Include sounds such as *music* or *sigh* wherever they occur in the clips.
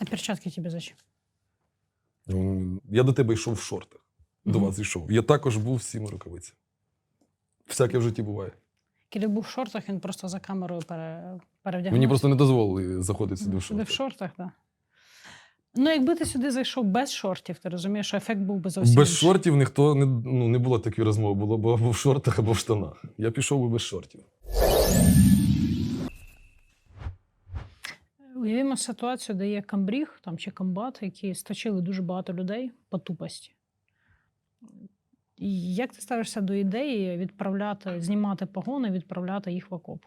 А перчатки тебе зачем? Я до тебе йшов в шортах. До вас йшов. Я також був всіми рукавицями. Всяке в житті буває. Коли був в шортах, він просто за камерою пере... перевдягнувся. Мені просто не дозволили заходити сюди в Сюди в шортах. шортах, так. Ну, якби ти сюди зайшов без шортів, ти розумієш, що ефект був би зовсім Без інший. шортів ніхто не, ну, не було такої розмови, було б або в шортах, або в штанах. Я пішов би без шортів. Уявімо ситуацію, де є камбріг там, чи комбат, які сточили дуже багато людей по тупості. Як ти ставишся до ідеї відправляти, знімати погони, відправляти їх в окоп?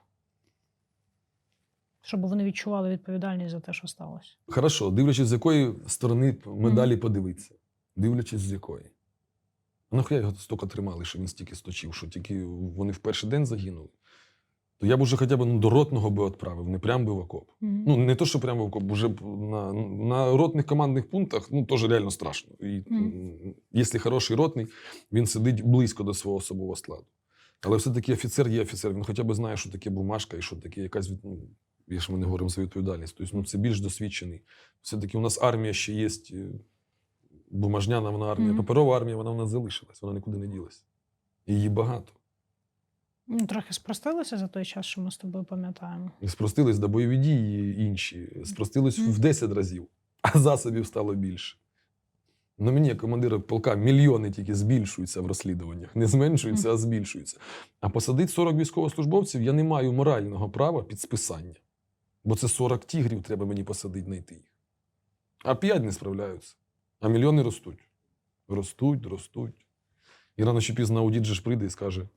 Щоб вони відчували відповідальність за те, що сталося. Хорошо, дивлячись, з якої сторони медалі подивитися. Дивлячись, з якої. А нахуя його стільки тримали, що він стільки сточив, що тільки вони в перший день загинули. То я б уже хоча б ну, до ротного би відправив, не прям би в окоп. Мгм. Ну, не то, що прямо в окоп, вже на, на ротних командних пунктах, ну, теж реально страшно. І, Мгм. м, Якщо хороший ротний, він сидить близько до свого особового складу. Але все-таки офіцер є офіцер, він хоча б знає, що таке бумажка і що таке якась від- ну, якщо ми не говоримо за відповідальність. Тобто, ну, це більш досвідчений. Все-таки у нас армія ще є, е, бумажняна вона армія, Мгм. паперова армія, вона в нас залишилась, вона нікуди не ділась. Її багато. Ну, трохи спростилося за той час, що ми з тобою пам'ятаємо. Спростились до бойові дії інші, спростились Мгм. в 10 разів, а засобів стало більше. На мені, як командира полка, мільйони тільки збільшуються в розслідуваннях. Не зменшуються, а збільшуються. А посадити 40 військовослужбовців я не маю морального права під списання. Бо це 40 тігрів треба мені посадити, знайти їх. А 5 не справляються. А мільйони ростуть. Ростуть, ростуть. І рано чи пізно аудит же ж прийде і скаже: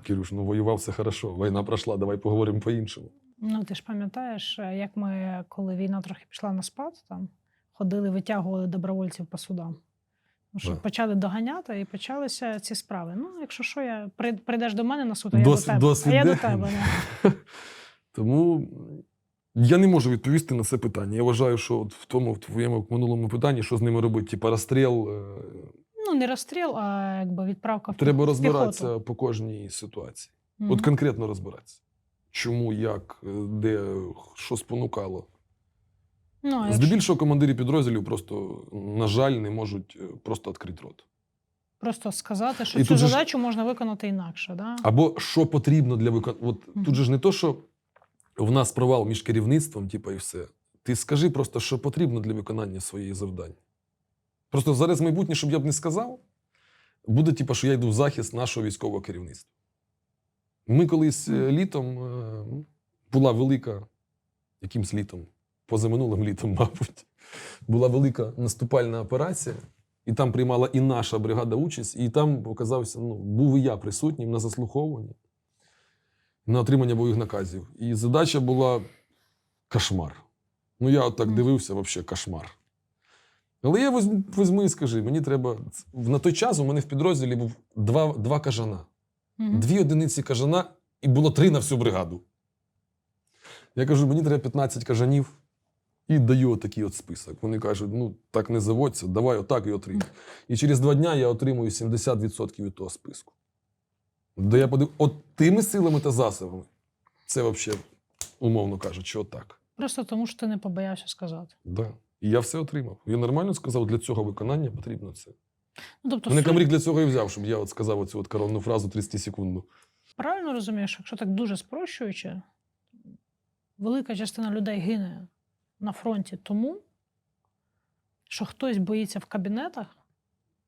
Кирюш, ну воював все хорошо, війна пройшла, давай поговоримо по-іншому. Ну, ти ж пам'ятаєш, е, як ми, коли війна трохи пішла на спад, там ходили, витягували добровольців по судам. Ну, що Да. почали доганяти і почалися ці справи. Ну, якщо що, я прийдеш до мене на суд, а я до тебе. досвід а я до тебе. *laughs* Тому я не можу відповісти на це питання. Я вважаю, що от в тому в твоєму минулому питанні, що з ними робити, типа розстріл, е, Ну, не розстріл, а якби відправка в треба розбиратися піхоту. по кожній ситуації. Мгм. От конкретно розбиратися. Чому, як, е, де, що спонукало. ну, а якщо- Здебільшого командирі підрозділів просто, на жаль, не можуть е, просто відкрити рот. Просто сказати, що І цю же ж- задачу можна виконати інакше. Да? Або що потрібно для виконання. От Мгм. тут же ж не то, що в нас провал між керівництвом, типа, і все. Ти скажи просто, що потрібно для виконання своєї завдань. Просто зараз майбутнє, щоб я б не сказав, буде, типа, що я йду в захист нашого військового керівництва. Ми колись е, літом е, була велика, якимсь літом, позаминулим літом, *laughs* мабуть, була велика наступальна операція, і там приймала і наша бригада участь, і там оказався, ну, був і я присутнім на заслуховуванні, на отримання бойових наказів. І задача була кошмар. Ну, я от так дивився, взагалі кошмар. Але я візьму, візьми і скажи, мені треба. На той час у мене в підрозділі був два, два кажана. Мгм. Дві одиниці кажана, і було три на всю бригаду. Я кажу, мені треба 15 кажанів і даю отакий от список. Вони кажуть, ну так не заводься, давай отак і отримай. І через два дня я отримую 70% від того списку. Де я подив... От тими силами та засобами. Це взагалі, умовно кажучи, отак. Просто тому, що ти не побоявся сказати. Да. І я все отримав. Я нормально сказав, для цього виконання потрібно це. Ну, тобто, Мене камрік для цього і взяв, щоб я от сказав оцю от коронну фразу 30 секунду. Правильно розумієш, якщо так дуже спрощуючи, велика частина людей гине на фронті тому, що хтось боїться в кабінетах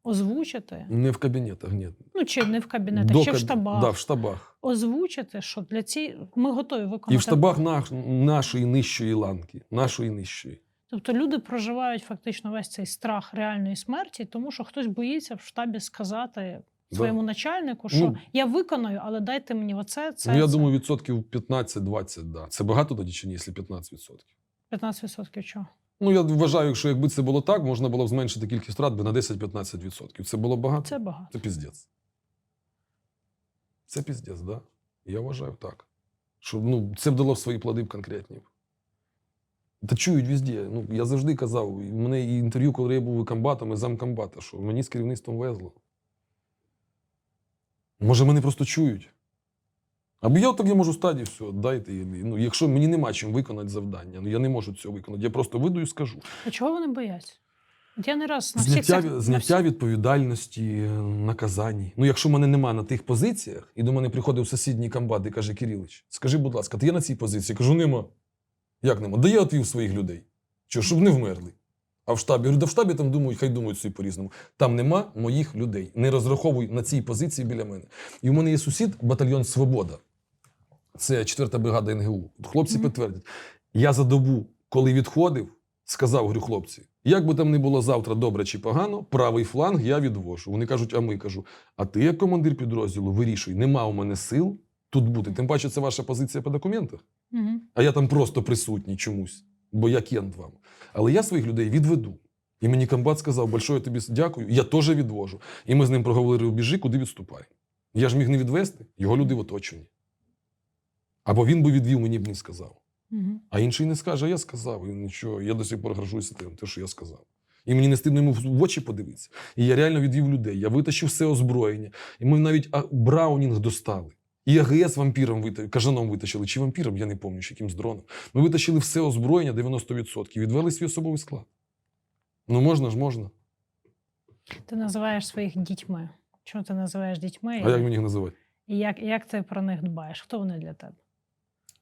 озвучити, Не в кабінетах, ні. ну чи не в кабінетах, До чи в штабах, Да, в штабах. озвучити, що для ці ми готові виконати. І в штабах наш, нашої нижчої ланки. Нашої нижчої. Тобто люди проживають фактично весь цей страх реальної смерті, тому що хтось боїться в штабі сказати Да. своєму начальнику, що Ну, я виконую, але дайте мені оце, це. ну, я це. думаю, відсотків 15-20, да. Це багато тоді чи ні, якщо 15%? 15% чого? Ну, я вважаю, якщо якби це було так, можна було б зменшити кількість втрат би на 10-15%. Це було багато? Це багато. Це піздець. Це піздець, да. Я вважаю так. Що ну, це б дало свої плоди конкретні. Та чують везде. Ну, я завжди казав, в мене і інтерв'ю, коли я був комбатом, і замкомбата, що мені з керівництвом везло. Може, мене просто чують. Або я так я можу стати, все, дайте. Ну, якщо мені нема чим виконати завдання, ну я не можу цього виконати. Я просто вийду і скажу. А чого вони бояться? Я не раз на всіх Зняття, цих- зняття відповідальності, наказань. Ну, якщо мене нема на тих позиціях, і до мене приходив сусідній комбат і каже: Кирилич, скажи, будь ласка, ти є на цій позиції? Кажу, нема. Як нема? Да я отвів своїх людей. Що, щоб не вмерли. А в штабі, говорю, да в штабі там думають, хай думають собі по-різному. Там нема моїх людей. Не розраховуй на цій позиції біля мене. І у мене є сусід, батальйон Свобода. Це 4-та бригада НГУ. Хлопці Мгм. підтвердять. Я за добу, коли відходив, сказав, говорю, хлопці, як би там не було завтра добре чи погано, правий фланг я відвожу. Вони кажуть, а ми кажу, а ти як командир підрозділу вирішуй, нема у мене сил тут бути. Тим паче, це ваша позиція по документах. А я там просто присутній чомусь, бо я кент вам. Але я своїх людей відведу. І мені комбат сказав, большое тобі дякую, я теж відвожу. І ми з ним проговорили біжи, куди відступай. Я ж міг не відвести, його люди в оточенні. Або він би відвів, мені б не сказав. Мгм. А інший не скаже, а я сказав. І нічого, я до сих пор горжуся тим, те, що я сказав. І мені не стидно йому в очі подивитися. І я реально відвів людей. Я витащив все озброєння. І ми навіть Браунінг достали. І АГС вампіром витащили, кажаном витащили, чи вампіром, я не пам'ятаю, чи якимсь дроном. Ми витащили все озброєння 90%, відвели свій особовий склад. Ну можна ж можна. Ти називаєш своїх дітьми. Чого ти називаєш дітьми? А як мені їх називати? І як, як ти про них дбаєш? Хто вони для тебе?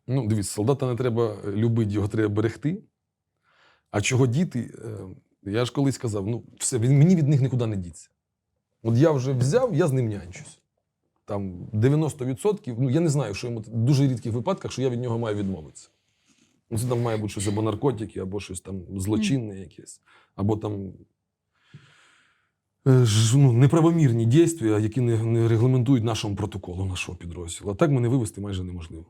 Ну, дивіться, солдата не треба любити, його треба берегти. А чого діти? Е, Я ж колись казав, ну, все, мені від них нікуди не діться. От я вже взяв, я з ним нянчусь. Там 90%, ну я не знаю, що йому в дуже рідких випадках, що я від нього маю відмовитися. Ну, це там має бути щось або наркотики, або щось там злочинне якесь, або там е, ну, неправомірні дійства, які не, не регламентують нашому протоколу нашого підрозділу. А так мене вивести майже неможливо.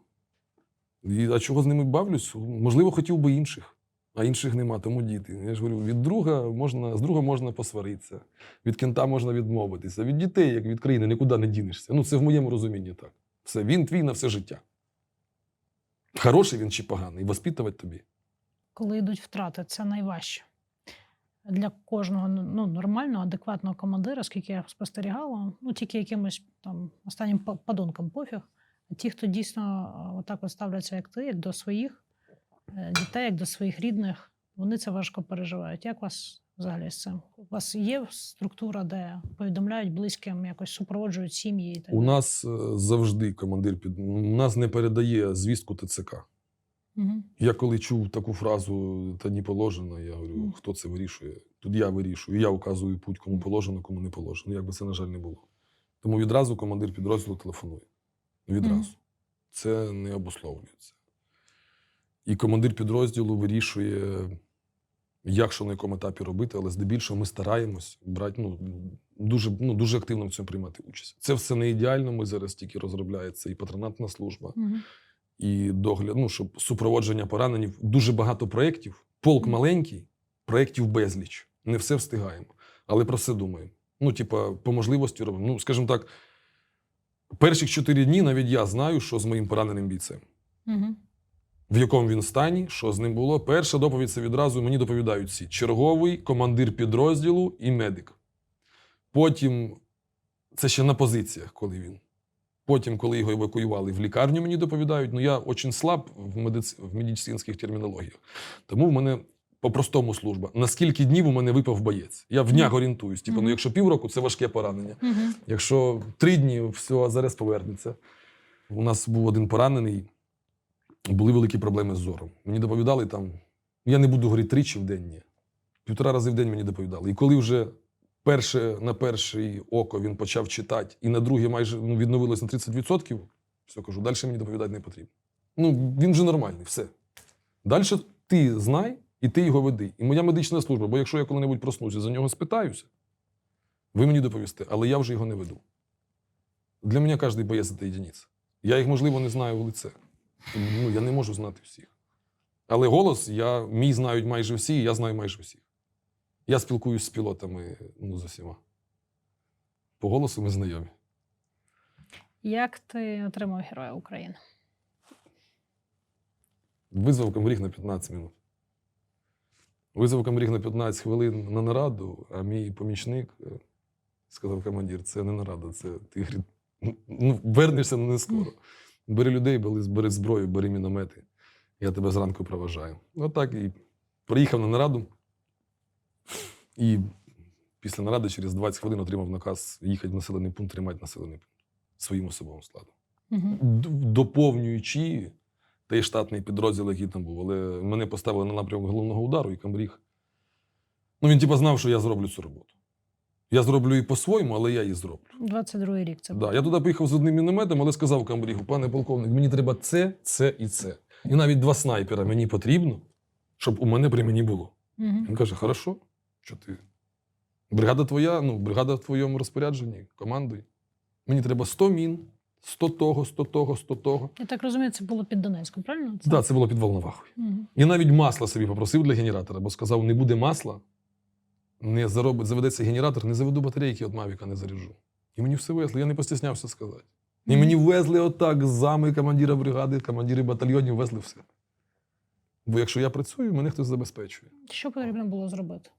І, а чого з ними бавлюсь? Можливо, хотів би інших, а інших нема, тому діти. Я ж говорю, від друга можна, з друга можна посваритися, від кента можна відмовитися, від дітей, як від країни, нікуди не дінешся. Ну, це в моєму розумінні так. Все, він твій на все життя. Хороший він чи поганий, воспитувати тобі. Коли йдуть втрати, це найважче. Для кожного ну, нормального, адекватного командира, скільки я спостерігала, ну тільки якимось там останнім па- падонкам пофіг. А ті, хто дійсно отак от ставляться, як ти, як до своїх дітей, як до своїх рідних, вони це важко переживають. Як вас взагалі з цим? У вас є структура, де повідомляють близьким, якось супроводжують сім'ї і так У нас е, завжди командир під у нас не передає звістку ТЦК. Мгм. Я коли чув таку фразу та не положено, я говорю, Мгм. хто це вирішує? Тут я вирішую. Я указую путь, кому положено, кому не положено. Як би це, на жаль, не було. Тому відразу командир підрозділу телефонує. Відразу. Мгм. Це не обусловлюється. І командир підрозділу вирішує, як що на якому етапі робити, але здебільшого ми стараємось брати, ну, дуже, ну, дуже активно в цьому приймати участь. Це все не ідеально. Ми зараз тільки розробляється і патронатна служба Мгм. і догляд, ну, щоб супроводження пораненів. Дуже багато проєктів. Полк маленький, проєктів безліч. Не все встигаємо. Але про все думаємо. Ну, типа, по можливості робимо. Ну, скажімо так, перших чотири дні навіть я знаю, що з моїм пораненим бійцем. Мгм. В якому він стані, що з ним було. Перша доповідь це відразу мені доповідають всі: черговий, командир підрозділу і медик. Потім це ще на позиціях, коли він. Потім, коли його евакуювали в лікарню, мені доповідають, ну я дуже слаб в, медиц... в медицинських термінологіях. Тому в мене по-простому служба. На скільки днів у мене випав боєць? Я в днях орієнтуюсь. Типу, ну, якщо півроку, це важке поранення. Якщо три дні, все, зараз повернеться. У нас був один поранений, були великі проблеми з зором. Мені доповідали там, я не буду говорити тричі в день, ні. Півтора рази в день мені доповідали. І коли вже перше, на перше око він почав читати, і на друге майже ну, відновилось на 30%, все кажу, далі мені доповідати не потрібно. Ну, він вже нормальний, все. Далі ти знай, і ти його веди. І моя медична служба, бо якщо я коли-небудь проснуся, за нього спитаюся, ви мені доповісте, але я вже його не веду. Для мене кожен боєць це єдиниця. Я їх, можливо, не знаю в лице. Ну, я не можу знати всіх. Але голос я, мій знають майже всі, і я знаю майже всіх. Я спілкуюсь з пілотами ну, з усіма. По голосу ми знайомі. Як ти отримав Героя України? Визвав комріг на 15 минут. Визвав комріг на 15 хвилин на нараду, а мій помічник е, сказав командир, це не нарада, це ти ну, вернешся але не скоро. Бери людей, бери, зброю, бери міномети. Я тебе зранку проважаю. Отак і приїхав на нараду. І після наради через 20 хвилин отримав наказ їхати в населений пункт, тримати населений пункт своїм особовим складом. Угу. Доповнюючи той штатний підрозділ, який там був. Але мене поставили на напрямок головного удару, і Камбріг. Ну, він типа знав, що я зроблю цю роботу. Я зроблю її по-своєму, але я її зроблю. 22-й рік це був. Да, я туди поїхав з одним мінометом, але сказав Камбрігу, пане полковник, мені треба це, це і це. І навіть два снайпера мені потрібно, щоб у мене при мені було. Угу. Він каже: хорошо, що ти? Бригада твоя, ну, бригада в твоєму розпорядженні, командуй. Мені треба 100 мін, 100 того, 100 того, 100 того. Я так розумію, це було під Донецьком, правильно? Так, да, це було під Волновахою. Угу. І навіть масла собі попросив для генератора, бо сказав: не буде масла, не заробить, заведеться генератор, не заведу батарейки від Мавіка, не заряджу. І мені все везли, я не постіснявся сказати. І мені везли отак зами командира бригади, командири батальйонів везли все. Бо якщо я працюю, мене хтось забезпечує. Що потрібно було зробити?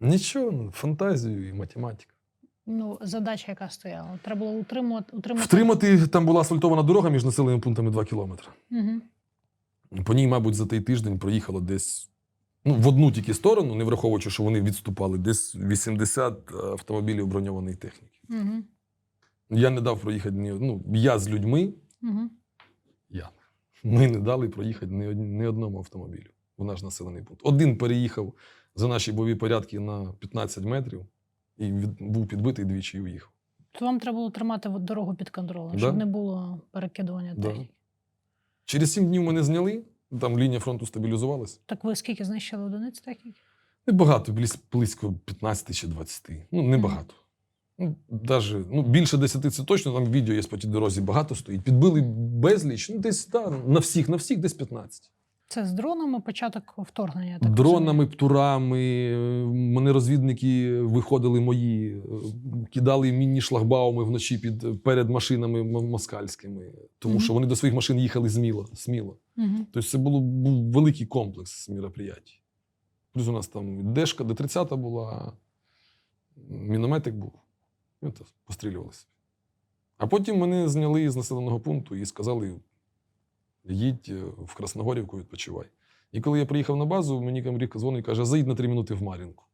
Нічого, ну, фантазію і математика. Ну, задача, яка стояла. Треба було утримувати. утримати... Втримати там була асфальтована дорога між населеними пунктами 2 кілометри. Угу. По ній, мабуть, за той тиждень проїхало десь ну, в одну тільки сторону, не враховуючи, що вони відступали, десь 80 автомобілів броньованої техніки. Угу. Я не дав проїхати ні ну, я з людьми, Угу. я. Ми не дали проїхати ні, ні одному автомобілю в наш населений пункт. Один переїхав за наші бойові порядки на 15 метрів і від, був підбитий двічі і уїхав. То вам треба було тримати дорогу під контролем, Да. щоб не було перекидування Да. техніки. Через 7 днів мене зняли, там лінія фронту стабілізувалась. Так ви скільки знищили одиниць техніки? Небагато, близь- близько 15 чи 20. Ну, небагато. Ну, даже, ну, більше 10 це точно, там відео є по тій дорозі, багато стоїть. Підбили безліч, ну десь да, на всіх, на всіх десь 15. Це з дронами початок вторгнення. Так Дронами, птурами, е, мене розвідники виходили мої, е, кидали мінні шлагбауми вночі під, перед машинами москальськими, тому Мгм. що вони до своїх машин їхали зміло. сміло. Мгм. Тобто це було, був великий комплекс мероприятий. Плюс у нас там Дешка, Д-30 була, мінометик був. І от пострілювалися. А потім мене зняли з населеного пункту і сказали: їдь е, в Красногорівку, відпочивай. І коли я приїхав на базу, мені камрік дзвонить і каже, заїдь на три минути в Мар'їнку.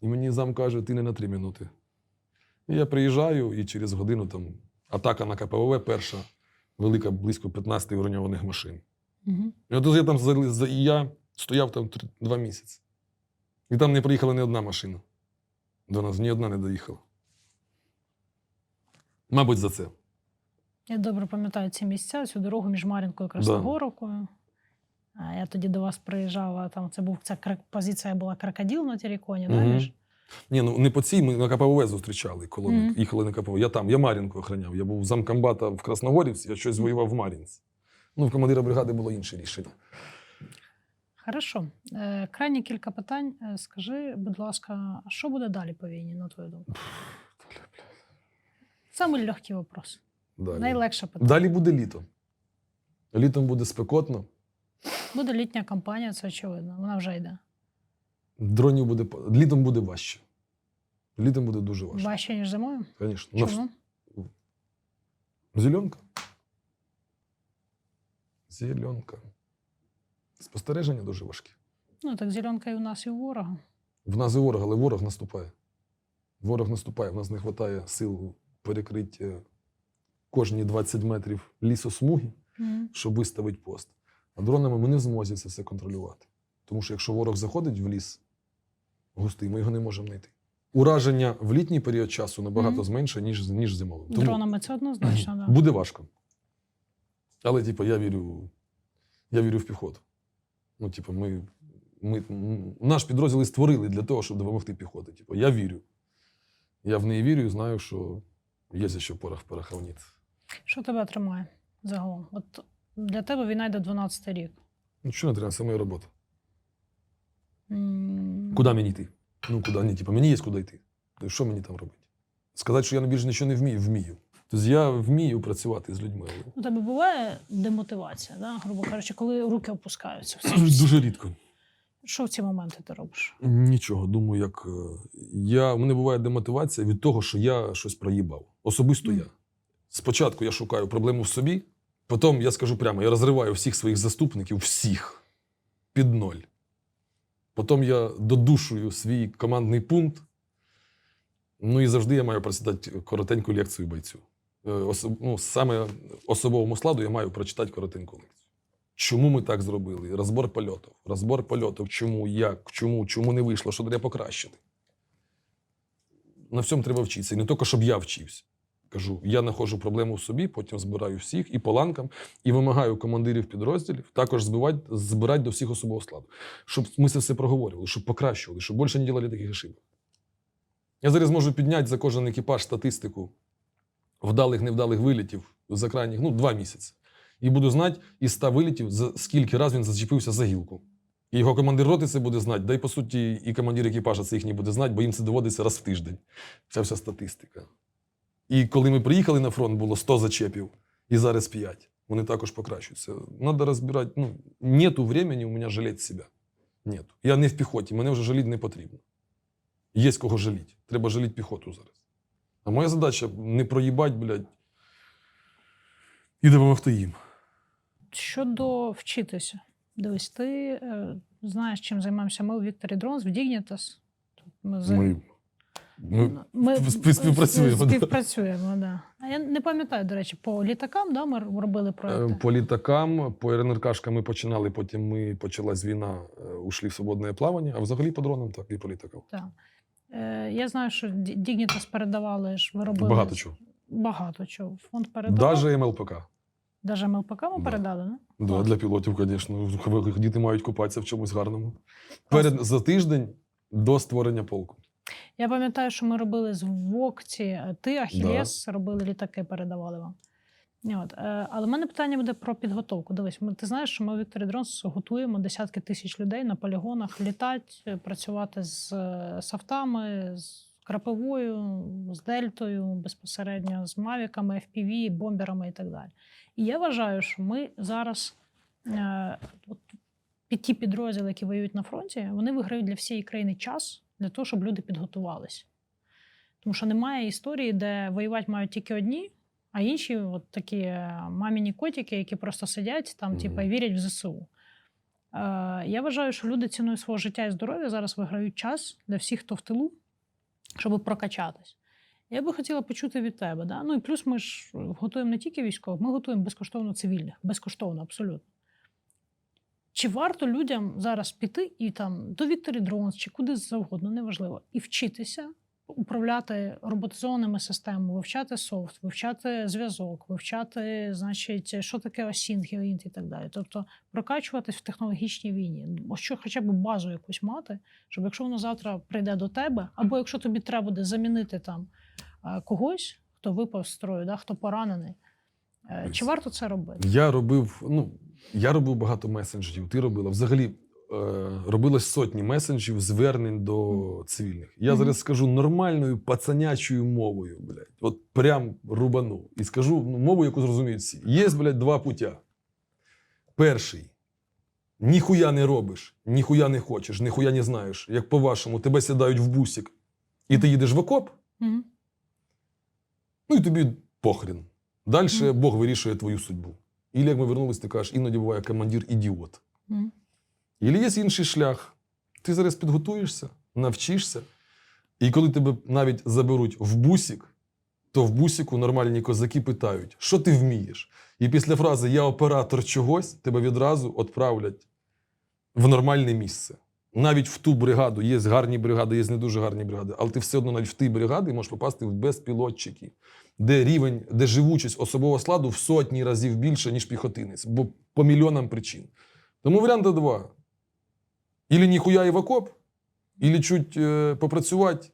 І мені зам каже, ти не на три минути. І я приїжджаю, і через годину там атака на КПВВ перша, велика, близько 15 броньованих машин. Мгм. І от я там і я стояв там два місяці. І там не приїхала ні одна машина. До нас ні одна не доїхала. Мабуть, за це. Я добре пам'ятаю ці місця, цю дорогу між Мар'їнкою і Красногоровкою. А я тоді до вас приїжджала, там це був ця позиція була крокодил на Тереконі, да, Мгм. між? Ні, ну не по цій, ми на КПВ зустрічали, коли ми Мгм. їхали на КПВ. Я там, я Мар'їнку охраняв. Я був замкомбата в Красногорівці, я щось воював в Мар'їнці. Ну, в командира бригади було інше рішення. Хорошо. Е, крайні кілька питань. Е, Скажи, будь ласка, що буде далі по війні, на твою думку? Самий легкий вопрос. Далі. Найлегше питання. Далі буде літо. Літом буде спекотно, Буде літня кампанія, це очевидно. Вона вже йде. дронів буде літом буде важче. Літом буде дуже важче. Важче, ніж зимою? Звісно. Чому? Зеленка. Зеленка. Спостереження дуже важкі. Ну, так зеленка і у нас, і у ворога. В нас і ворог, але ворог наступає. Ворог наступає, в нас не вистачає сил перекрити кожні 20 метрів лісосмуги, Мгм. щоб виставити пост. А дронами ми не в змозі це все контролювати. Тому що якщо ворог заходить в ліс густий, ми його не можемо знайти. Ураження в літній період часу набагато Мгм. зменше, ніж, ніж зимовим. Тому- Дронами це однозначно, так. Да. Буде важко. Але, типу, я вірю, я вірю в піхоту. Ну, типу, ми, ми, наш підрозділ і створили для того, щоб допомогти піхоті. Типу, я вірю. Я в неї вірю і знаю, що є за що порох пороховніти. Що тебе тримає загалом? От для тебе війна йде 12 рік. Нічого не треба, це моя робота. М, Куди мені йти? Ну, куди ні, типу, мені є куди йти. То що мені там робити? Сказати, що я більше нічого не вмію, вмію. Тобто я вмію працювати з людьми. У тебе буває демотивація, да? грубо кажучи, коли руки опускаються. *clears throat* Дуже рідко. Що в ці моменти ти робиш? Нічого, думаю, як е, я. У мене буває демотивація від того, що я щось проїбав. Особисто Мгм. я. Спочатку я шукаю проблему в собі, потім я скажу прямо, я розриваю всіх своїх заступників, всіх під ноль. Потім я додушую свій командний пункт. Ну і завжди я маю прочитати коротеньку лекцію бойцю. Е, особ- ну, саме особовому складу я маю прочитати коротеньку лекцію. Чому ми так зробили? Розбор польотів. Розбор польотів. Чому, як, чому, чому не вийшло, що треба покращити. На всьому треба вчитися. І не тільки, щоб я вчився. Кажу, я знаходжу проблему в собі, потім збираю всіх і по ланкам, і вимагаю командирів підрозділів також збивати, збирати до всіх особового складу, щоб ми це все проговорювали, щоб покращували, щоб більше не робили таких ошибок. Я зараз можу підняти за кожен екіпаж статистику вдалих, невдалих вилітів за крайніх ну, два місяці. І буду знати із 100 вилітів, за скільки разів він зачепився за гілку. І його командир роти це буде знати, да й по суті, і командир екіпажа це їхній буде знати, бо їм це доводиться раз в тиждень. Ця вся статистика. І коли ми приїхали на фронт, було 100 зачепів, і зараз 5. Вони також покращуються. Надо розбирати. Ну, нету времени у мене жаліти себе. Нету. Я не в піхоті, мене вже жаліти не потрібно. Є кого жаліти. Треба жаліти піхоту зараз. А моя задача не проїбать, блядь, і допомогти їм. Щодо вчитися, дивись, ти е, знаєш, чим займаємося ми у Вікторі Дронс, в Dignitas. Ми, за- Ми, ми, ми співпрацюємо. Співпрацюємо, да. А я не пам'ятаю, до речі, по літакам да, ми робили проекти. Е, По літакам, по РНРКшкам ми починали, потім ми почалась війна, е, ушли в свободне плавання, а взагалі по дронам, так, і по літакам. Так. Е, я знаю, що Dignitas передавали ж, ви робили Багато чого. Багато чого. Фонд передавав. Даже МЛПК. Даже МЛПК ми Да. передали, не? Да, для пілотів, звісно. Діти мають купатися в чомусь гарному. Перед, за тиждень до створення полку. Я пам'ятаю, що ми робили з Вокці, е, ти, Ахілес, робили літаки, передавали вам. От. е, Але в мене питання буде про підготовку. Дивись, ти знаєш, що ми у Вікторі Дронс готуємо десятки тисяч людей на полігонах літати, е, працювати з софтами, з крапивою, з дельтою, безпосередньо з мавіками, FPV, бомберами і так далі. І я вважаю, що ми зараз от, під ті підрозділи, які воюють на фронті, вони виграють для всієї країни час для того, щоб люди підготувалися. Тому що немає історії, де воювати мають тільки одні, а інші от такі е, маміні котики, які просто сидять там, Мгм. типу, і вірять в ЗСУ. Е, я вважаю, що люди ціною свого життя і здоров'я зараз виграють час для всіх, хто в тилу, щоб прокачатись. Я би хотіла почути від тебе. Да? Ну і плюс ми ж готуємо не тільки військових, ми готуємо безкоштовно цивільних, безкоштовно, абсолютно. Чи варто людям зараз піти і там до Вікторі Дронс чи куди завгодно, неважливо, і вчитися управляти роботизованими системами, вивчати софт, вивчати зв'язок, вивчати, значить, що таке осінг, і так далі. Тобто прокачуватись в технологічній війні. Ось що хоча б базу якусь мати, щоб якщо воно завтра прийде до тебе, або якщо тобі треба буде замінити там когось, хто випав з строю, да, хто поранений. е, Чи варто це робити? Я робив, ну, я робив багато месенджерів, ти робила. Взагалі е, робилось сотні месенджів, звернень до цивільних. Я зараз скажу нормальною пацанячою мовою, блядь. От прям рубану. І скажу ну, мову, яку зрозуміють всі. Є, блядь, два путя. Перший. Ніхуя не робиш, ніхуя не хочеш, ніхуя не знаєш. Як по-вашому, тебе сідають в бусик, і ти їдеш в окоп, Мгм. Ну і тобі похрін. Далі Мгм. Бог вирішує твою судьбу. Ілі, як ми вернулись, ти кажеш, іноді буває командир ідіот. Mm. Ілі є інший шлях. Ти зараз підготуєшся, навчишся. І коли тебе навіть заберуть в бусік, то в бусіку нормальні козаки питають, що ти вмієш? І після фрази Я оператор чогось тебе відразу відправлять в нормальне місце. Навіть в ту бригаду є гарні бригади, є не дуже гарні бригади, але ти все одно навіть в ті бригади можеш попасти в безпілотчики, де рівень, де живучість особового складу в сотні разів більше, ніж піхотинець, бо по мільйонам причин. Тому варіанти два. Ілі ніхуя і в окоп, ілі чуть е, попрацювати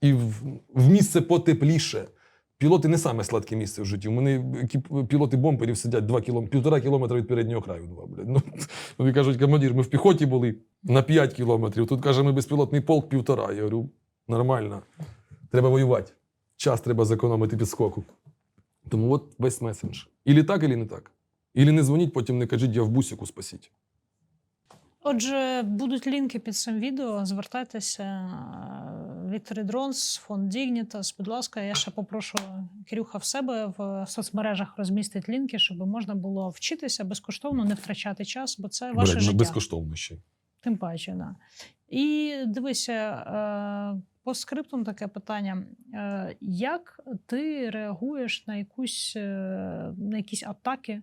і в, в місце потепліше. Пілоти не саме сладке місце в житті. У мене пілоти бомперів сидять 2 кілом, півтора кілометра від переднього краю. Два, блядь. Ну, *laughs* вони кажуть, командир, ми в піхоті були на 5 кілометрів. Тут каже, ми безпілотний полк півтора. Я говорю, нормально. Треба воювати. Час треба зекономити підскоку. Тому от весь месендж. Ілі так, ілі не так. Ілі не дзвоніть, потім не кажіть, я в бусику спасіть. Отже, будуть лінки під цим відео. Звертайтеся. Victory Drones, фонд Dignitas. Будь ласка, я ще попрошу Кирюха в себе в соцмережах розмістить лінки, щоб можна було вчитися безкоштовно, не втрачати час, бо це ваше Блядь, ну, життя. безкоштовно ще. Тим паче, да. І дивися, е, по скриптум таке питання. Е, Як ти реагуєш на якусь е, на якісь атаки, е,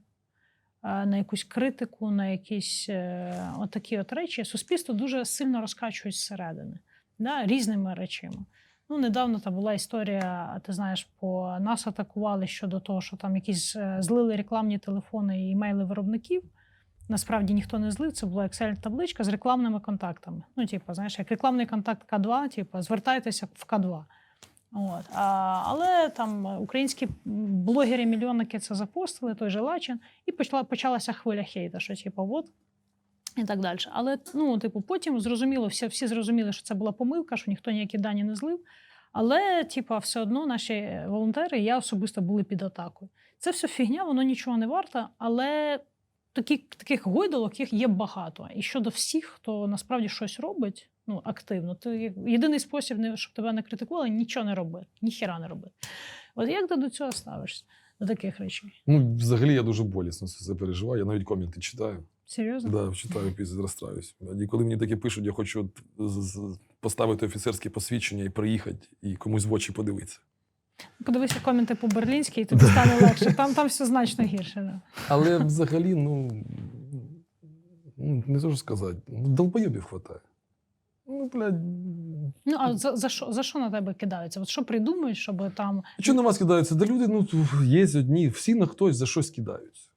на якусь критику, на якісь е, отакі от речі? Суспільство дуже сильно розкачують зсередини да, різними речами. Ну, недавно там була історія, ти знаєш, по нас атакували щодо того, що там якісь е, злили рекламні телефони і імейли виробників. Насправді ніхто не злив, це була Excel-табличка з рекламними контактами. Ну, типу, знаєш, як рекламний контакт К2, типу, звертайтеся в К2. От. А, але там українські блогери-мільйонники це запостили, той же Лачин, і почала, почалася хвиля хейта, що типу, от. І так далі. Але ну, типу, потім зрозуміло, всі, всі зрозуміли, що це була помилка, що ніхто ніякі дані не злив. Але, типу, все одно наші волонтери, і я особисто були під атакою. Це все фігня, воно нічого не варто, але такі, таких гойдолок їх є багато. І щодо всіх, хто насправді щось робить ну, активно, є- єдиний спосіб, щоб тебе не критикували, нічого не робити, ніхіра не робити. От як ти до цього ставишся? До таких речей? Ну, взагалі, я дуже болісно це переживаю. Я навіть коменти читаю. Серйозно? Да, читаю, після розстраюсь. І коли мені таке пишуть, я хочу поставити офіцерське посвідчення і приїхати, і комусь в очі подивитися. Подивися коменти по берлінськи, і *laughs* тобі стане легше. Там, там все значно гірше. Да. Але взагалі, ну, ну не можу сказати, ну, долбойобів хватає. Ну, блядь, Ну а за, за, що, за що на тебе кидаються? От що придумують, щоб там. що на вас кидаються? Да люди, ну, є одні, всі на хтось за щось кидаються.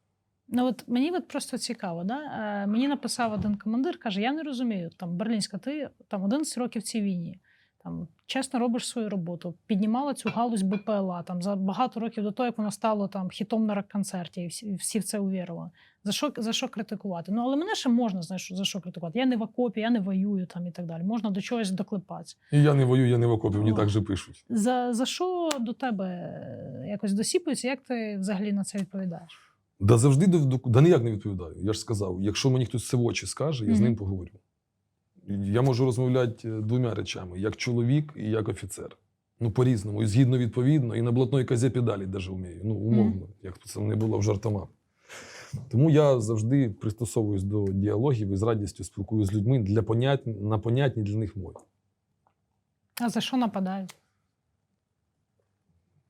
Ну от мені от просто цікаво, да? е, мені написав один командир, каже: Я не розумію, там Берлінська, ти там 11 років в цій війні. Там чесно робиш свою роботу, піднімала цю галузь БПЛА там за багато років до того, як воно стало там хітом на рок-концерті, і всі, всі в це увірували. За що, за що критикувати? Ну але мене ще можна знаєш, за що критикувати. Я не в окопі, я не воюю там і так далі. Можна до чогось доклепатися. І я не воюю, я не в окопі, мені О. так же пишуть. За, за що до тебе е, якось досіпується? Як ти взагалі на це відповідаєш? Да завжди да ніяк не відповідаю. Я ж сказав, якщо мені хтось це в очі скаже, я з ним поговорю. Я можу розмовляти е, двома речами: як чоловік і як офіцер. Ну, по-різному, і згідно відповідно, і на блатної казі педалі навіть вмію. Ну, умовно, як це не було в жартома. Тому я завжди пристосовуюсь до діалогів і з радістю спілкуюся з людьми для понять... на понятній для них мові. А за що нападають?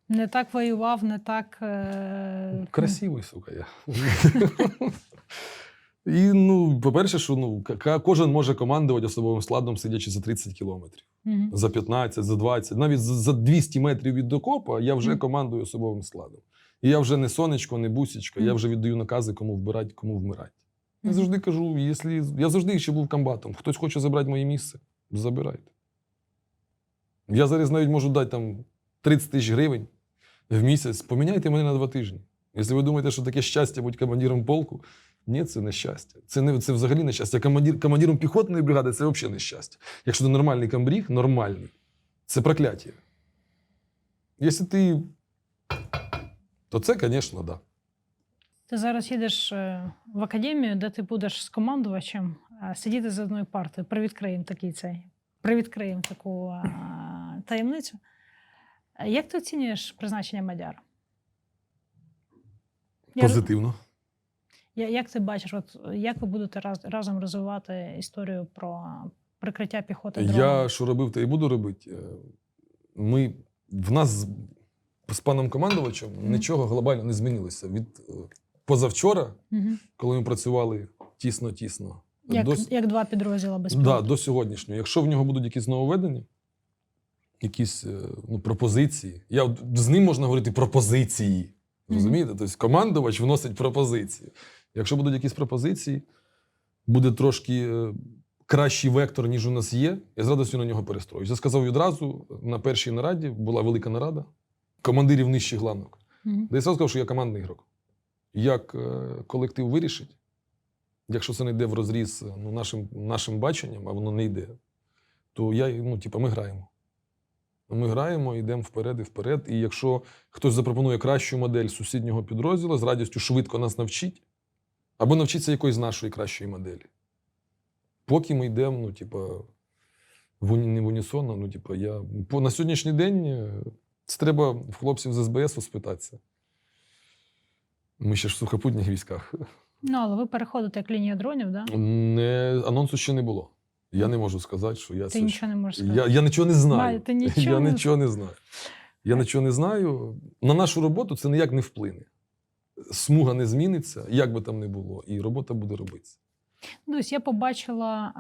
Не так воював, не так. Е... Красивий, сука, я. *laughs* І ну, по-перше, що ну, кожен може командувати особовим складом, сидячи за 30 кілометрів, Мгм. за 15, за 20, навіть за, за 200 метрів від окопа я вже Мгм. командую особовим складом. І я вже не сонечко, не бусічка, я вже віддаю накази, кому вбирати, кому вмирати. Я завжди кажу, якщо я завжди ще був комбатом. Хтось хоче забрати моє місце, забирайте. Я зараз навіть можу дати там 30 тисяч гривень в місяць. Поміняйте мене на два тижні. Якщо ви думаєте, що таке щастя бути командиром полку, ні, це не щастя. Це не це взагалі не щастя. Командир, командиром піхотної бригади це взагалі не щастя. Якщо ти нормальний комбріг, нормальний, це прокляття. Якщо ти. То це, звісно, так. Да. Ти зараз їдеш е, в академію, де ти будеш з командувачем сидіти за одною партою. Привідкриємо такий цей. Привідкриємо таку е, таємницю. Як ти оцінюєш призначення Мадяра? Позитивно. Я, як ти бачиш, от як ви будете раз, разом розвивати історію про прикриття піхоти Я що робив, то і буду робити. Е, Ми, в нас з, з паном командувачем Мгм. нічого глобально не змінилося. Від е, позавчора, Мгм. коли ми працювали тісно-тісно, Як, до, як два підрозділи без да, до сьогоднішнього. Якщо в нього будуть якісь нововведення, якісь е, ну, пропозиції, я, з ним можна говорити пропозиції. Розумієте? Тобто командувач вносить пропозиції. Якщо будуть якісь пропозиції, буде трошки е, кращий вектор, ніж у нас є, я з радістю на нього перестроюсь. Я сказав відразу на першій нараді, була велика нарада командирів нижчих главок. Мгм. Де я сразу сказав, що я командний ігрок. Як е, колектив вирішить, якщо це не йде в розріз е, ну, нашим, нашим баченням, а воно не йде, то я, ну, типу, ми граємо. Ми граємо, йдемо вперед і вперед. І якщо хтось запропонує кращу модель сусіднього підрозділу, з радістю швидко нас навчить, або навчиться якоїсь нашої кращої моделі. Поки ми йдемо, ну, типу, в уні- не в унісон, ну, типу, я по, на сьогоднішній день е, це треба в хлопців з СБС спитатися. Ми ще ж в сухопутних військах. Ну, але ви переходите як лінія дронів, да? Не, анонсу ще не було. Я не можу сказати, що я Ти це. нічого не можеш сказати. Я, я нічого не знаю. Має, ти нічого я не- нічого не знаю. Я нічого не знаю. На нашу роботу це ніяк не вплине. Смуга не зміниться, як би там не було, і робота буде робитися. Дивись, я побачила,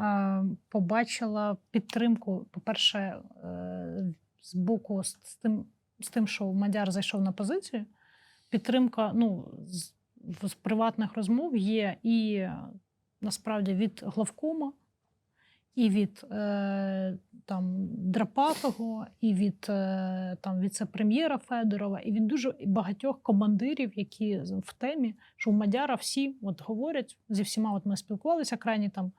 побачила підтримку, по-перше, е, з боку з тим, з тим, що Мадяр зайшов на позицію. Підтримка ну, з, з приватних розмов є і насправді від главкома, і від е, там, Драпатого, і від е, там, віце-прем'єра Федорова, і від дуже багатьох командирів, які в темі, що у Мадяра всі от говорять зі всіма. От ми спілкувалися крайній там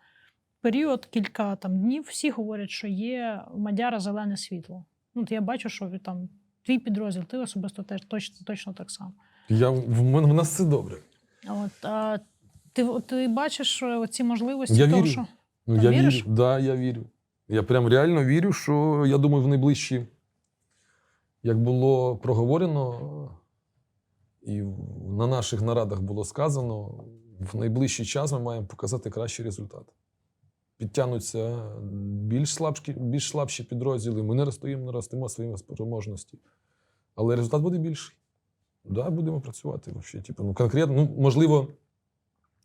період, кілька там днів. Всі говорять, що є у Мадяра зелене світло. Ну, я бачу, що там твій підрозділ, ти особисто теж точно, точно так само. Я, в, мене, в нас все добре. От, а, ти, ти бачиш е, ці можливості Я того, вірю. що Ну, я віриш? вірю. Да, я вірю. Я прям реально вірю, що я думаю, в найближчі, як було проговорено, і на наших нарадах було сказано, в найближчий час ми маємо показати кращий результат. Підтягнуться більш слабші, більш слабші підрозділи. Ми не розстоїмо, не ростимо свої спроможності. Але результат буде більший. Да, будемо працювати. Вообще. Типу, ну, конкретно, ну, можливо,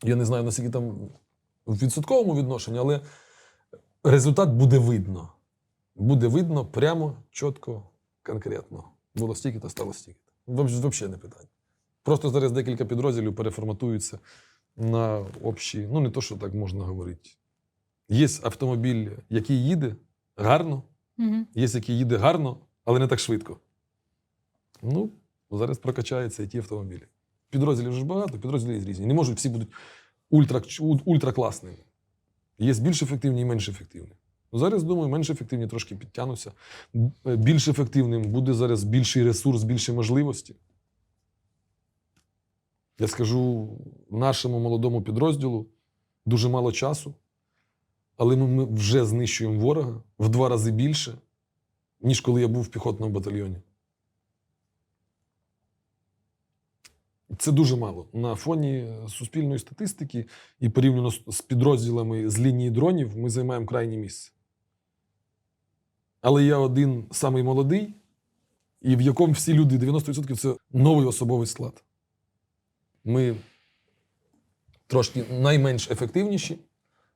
я не знаю, наскільки там в відсотковому відношенні, але результат буде видно. Буде видно прямо, чітко, конкретно. Було стільки, то стало стільки. Взагалі не питання. Просто зараз декілька підрозділів переформатуються на общі. Ну, не то, що так можна говорити. Є автомобіль, який їде гарно, угу. є, який їде гарно, але не так швидко. Ну, зараз прокачаються і ті автомобілі. Підрозділів ж багато, підрозділі різні. Не можуть всі будуть ультра, ультракласними. Є більш ефективні і менш ефективні. Ну, Зараз, думаю, менш ефективні трошки підтягнуться. Е, Більш ефективним буде зараз більший ресурс, більші можливості. Я скажу нашому молодому підрозділу дуже мало часу, але ми вже знищуємо ворога в два рази більше, ніж коли я був в піхотному батальйоні. Це дуже мало. На фоні суспільної статистики і порівняно з підрозділами з лінії дронів ми займаємо крайнє місце. Але я один самий молодий, і в якому всі люди 90% це новий особовий склад. Ми трошки найменш ефективніші,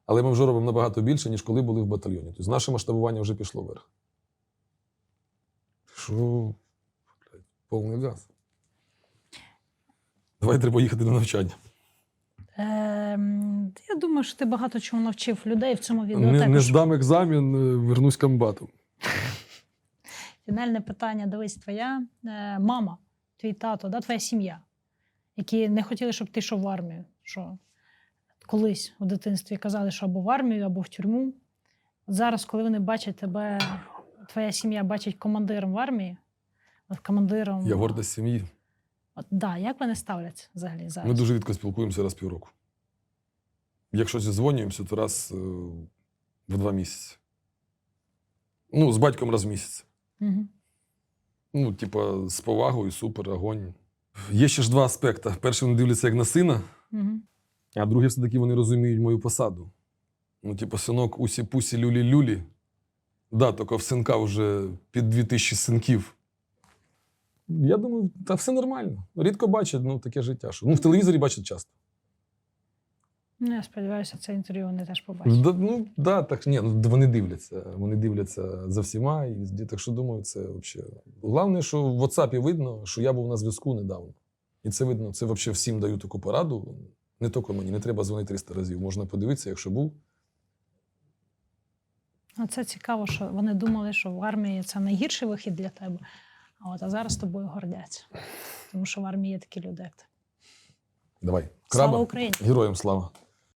але ми вже робимо набагато більше, ніж коли були в батальйоні. Тобто наше масштабування вже пішло вверх. Що, повний газ. Давай треба їхати на навчання. Ем, я думаю, що ти багато чого навчив людей в цьому відео. Не, не також. здам екзамен, е, вернусь комбатом. *laughs* Фінальне питання: дивись, твоя е, мама, твій тато, да, твоя сім'я, які не хотіли, щоб ти йшов в армію. Що колись у дитинстві казали, що або в армію, або в тюрму. От зараз, коли вони бачать тебе, твоя сім'я бачить командиром в армії, от командиром. Я горда сім'ї. От, да, як вони ставляться взагалі зараз? Ми дуже рідко спілкуємося раз півроку. Якщо зідзвонюємося, то раз е, в два місяці. Ну, з батьком раз в місяць. Угу. Ну, типа, з повагою, супер, огонь. Є ще ж два аспекти. Перший, вони дивляться як на сина, Угу. а другий, все-таки вони розуміють мою посаду. Ну, типу, синок усі-пусі, люлі-люлі. Да, тільки в синка вже під 2000 синків. Я думаю, та все нормально. Рідко бачать, ну, таке життя. Що... Ну, в телевізорі бачать часто. Ну, я сподіваюся, це інтерв'ю вони теж побачать. Да, ну, да, так, ні, ну, вони дивляться. Вони дивляться за всіма. І так що думаю, це взагалі. Головне, що в WhatsApp видно, що я був на зв'язку недавно. І це видно, це взагалі всім даю таку пораду. Не тільки мені, не треба дзвонити 300 разів. Можна подивитися, якщо був. Ну, Це цікаво, що вони думали, що в армії це найгірший вихід для тебе. А от а зараз тобою гордяться. Тому що в армії є такі люди, як ти. Давай. Слава Краба. Україні! Героям слава.